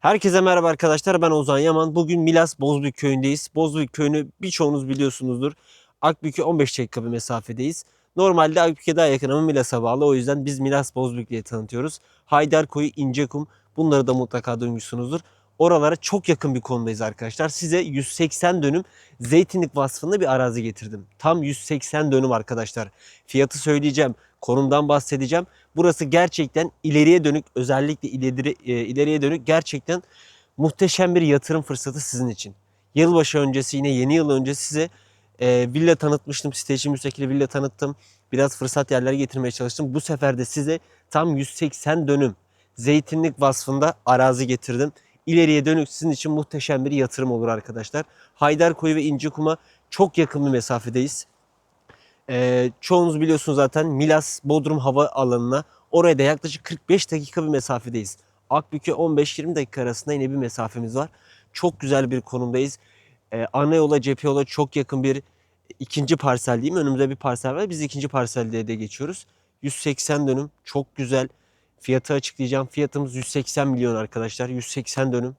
Herkese merhaba arkadaşlar ben Ozan Yaman. Bugün Milas Bozbük köyündeyiz. Bozbük köyünü birçoğunuz biliyorsunuzdur. Akbük'e 15 dakika bir mesafedeyiz. Normalde Akbük'e daha yakın ama Milas'a bağlı. O yüzden biz Milas Bozbük diye tanıtıyoruz. Haydarkoyu, İncekum bunları da mutlaka duymuşsunuzdur. Oralara çok yakın bir konumdayız arkadaşlar. Size 180 dönüm zeytinlik vasfında bir arazi getirdim. Tam 180 dönüm arkadaşlar. Fiyatı söyleyeceğim, konumdan bahsedeceğim. Burası gerçekten ileriye dönük özellikle ileri, e, ileriye dönük gerçekten muhteşem bir yatırım fırsatı sizin için. Yılbaşı öncesi yine yeni yıl öncesi size e, villa tanıtmıştım. Site için müstakil villa tanıttım. Biraz fırsat yerlere getirmeye çalıştım. Bu sefer de size tam 180 dönüm zeytinlik vasfında arazi getirdim. İleriye dönük sizin için muhteşem bir yatırım olur arkadaşlar. Haydarkoyu ve İncikum'a çok yakın bir mesafedeyiz. Ee, çoğunuz biliyorsunuz zaten Milas Bodrum Hava Alanı'na oraya da yaklaşık 45 dakika bir mesafedeyiz. Akbük'e 15-20 dakika arasında yine bir mesafemiz var. Çok güzel bir konumdayız. Ee, ana yola, cephe yola çok yakın bir ikinci parsel diyeyim. Önümüzde bir parsel var. Biz ikinci parselde de geçiyoruz. 180 dönüm çok güzel. Fiyatı açıklayacağım. Fiyatımız 180 milyon arkadaşlar. 180 dönüm.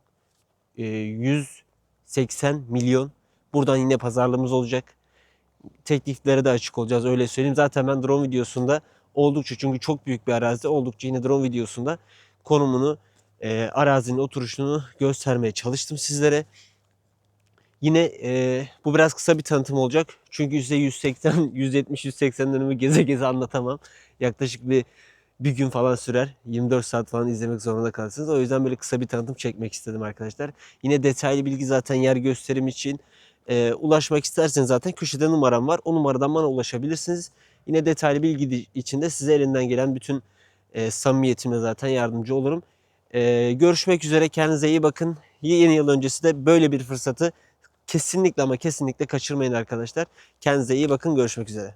Ee, 180 milyon. Buradan yine pazarlığımız olacak tekliflere de açık olacağız öyle söyleyeyim. Zaten ben drone videosunda oldukça çünkü çok büyük bir arazide oldukça yine drone videosunda konumunu e, arazinin oturuşunu göstermeye çalıştım sizlere. Yine e, bu biraz kısa bir tanıtım olacak. Çünkü size 180, 170, 180 dönümü geze geze anlatamam. Yaklaşık bir bir gün falan sürer. 24 saat falan izlemek zorunda kalırsınız. O yüzden böyle kısa bir tanıtım çekmek istedim arkadaşlar. Yine detaylı bilgi zaten yer gösterim için e, ulaşmak isterseniz zaten köşede numaram var. O numaradan bana ulaşabilirsiniz. Yine detaylı bilgi için de size elinden gelen bütün e, samimiyetimle zaten yardımcı olurum. E, görüşmek üzere. Kendinize iyi bakın. Yeni yıl öncesi de böyle bir fırsatı kesinlikle ama kesinlikle kaçırmayın arkadaşlar. Kendinize iyi bakın. Görüşmek üzere.